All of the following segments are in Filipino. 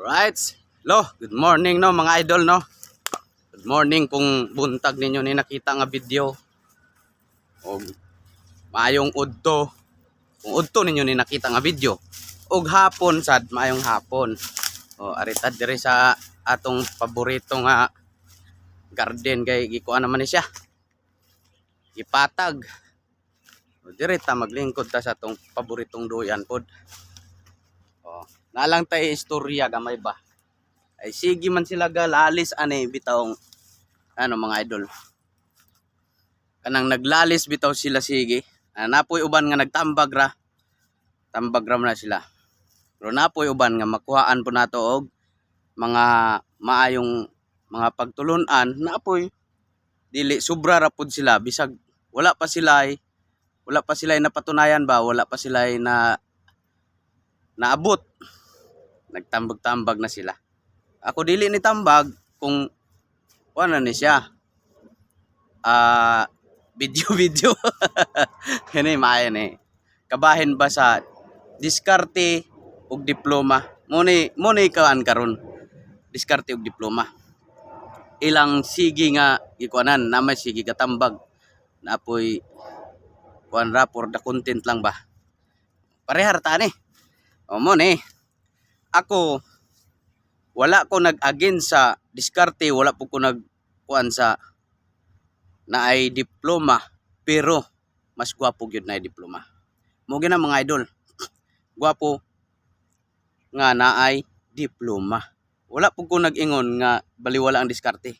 Alright. Lo, good morning no mga idol no. Good morning kung buntag ninyo ni nakita nga video. O maayong udto. Kung udto ninyo ni nakita nga video. Og hapon sad maayong hapon. O aritad diri sa atong paborito nga garden kay gikuan naman ni siya. Ipatag. O dire ta maglingkod ta sa atong paboritong duyan pod. Nalang tayo istorya gamay ba? Ay sige man sila galalis ane bitawng ano mga idol. Kanang naglalis bitaw sila sige. Ah, napoy uban nga nagtambag ra. Tambag ra na sila. Pero napoy uban nga makuhaan po nato og mga maayong mga pagtulunan napoy dili sobra ra pud sila bisag wala pa sila ay wala pa sila napatunayan ba wala pa sila na naabot nagtambag-tambag na sila. Ako dili ni tambag kung ano ni siya. Ah video video. Kani maayo ni. Kabahin ba sa diskarte ug diploma? Mo ni mo ni kaan karon. Diskarte ug diploma. Ilang sige nga ikuanan namay sige katambag napoy kuan ra for the content lang ba? Parehar ta ni. O mo ni ako wala ko nag-again sa diskarte wala po ko nag kuan sa na ay diploma pero mas gwapo gyud na ay diploma. Mo gina mga idol. Gwapo nga na ay diploma. Wala po ko nag-ingon nga baliwala ang diskarte.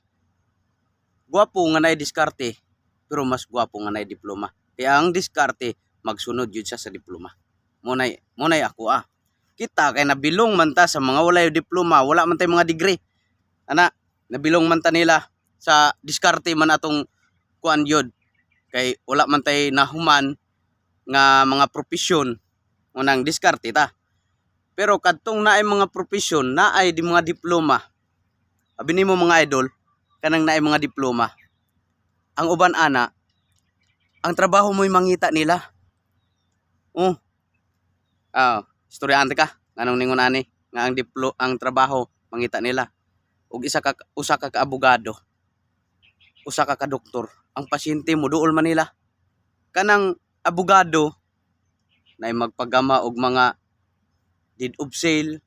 Gwapo nga na ay diskarte pero mas gwapo nga na ay diploma. Kaya ang diskarte magsunod yun siya sa diploma. Munay munay ako ah kita kay nabilong man ta sa mga walay diploma wala man tay mga degree. Ana nabilong man ta nila sa diskarte man atong kuan yod kay wala man tay nahuman nga mga profesyon unang diskarte ta. Pero kadtong naay mga profesyon naay di mga diploma. Abi nimo mga idol kanang naay mga diploma. Ang uban ana ang trabaho mo'y mangita nila. Oh. Ah istoryante ka anong ningon ani nga ang diplo ang trabaho mangita nila. Ug isa ka usa ka kaabogado usa ka ka doktor ang pasyente mo duol man nila. Kanang abogado na magpagama og mga deed of sale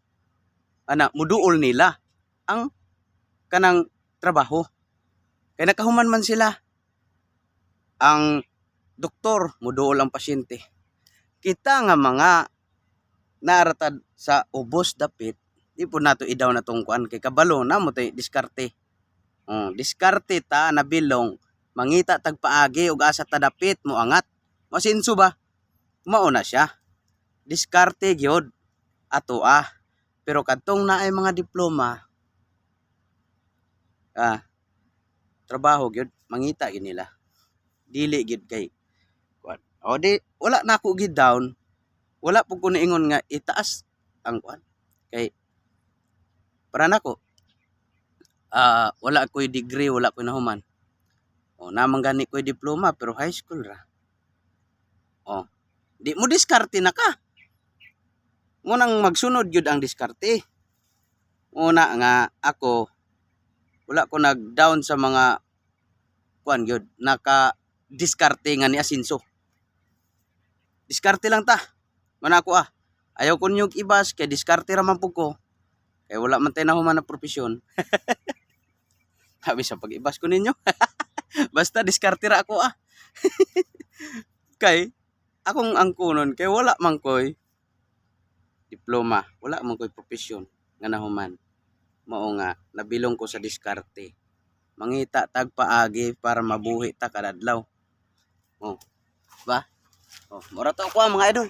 ana muduol nila ang kanang trabaho. Kay nakahuman man sila ang doktor muduol ang pasyente. Kita nga mga naratad sa ubos dapit di po nato idaw na tong kuan kay kabalo na mo tay diskarte. Oh, diskarte ta nabilong mangita tagpaagi ug asa ta dapit mo angat masinso ba? Mao na siya. Diskarte gyud ato ah. Pero kadtong naay mga diploma ah trabaho gyud mangita gyud nila. Dili gyud kay kuan. O di wala na ako gid down wala po ko niingon nga itaas ang kuan kay para nako ah wala ko'y degree wala ko'y nahuman. O namang gani ko'y diploma pero high school ra. O di mo diskarte na ka. Mo nang magsunod gyud ang diskarte. Una nga ako wala ko nag down sa mga kuan gyud. Naka diskarte nga ni asinso. Diskarte lang ta man ako ah. Ayaw ko niyog ibas kay diskarte raman po ko. Kay wala man tayo nahuman na profesyon. Sabi sa pag-ibas ko ninyo. Basta diskarte ra ako ah. Kay akong angkunon kay wala man koy diploma wala man koy profesyon nga nahuman. Mao nga nabilong ko sa diskarte. Mangita tag paagi para mabuhi ta kadadlaw. Oh ba? Oh mura to ko ah, mga idol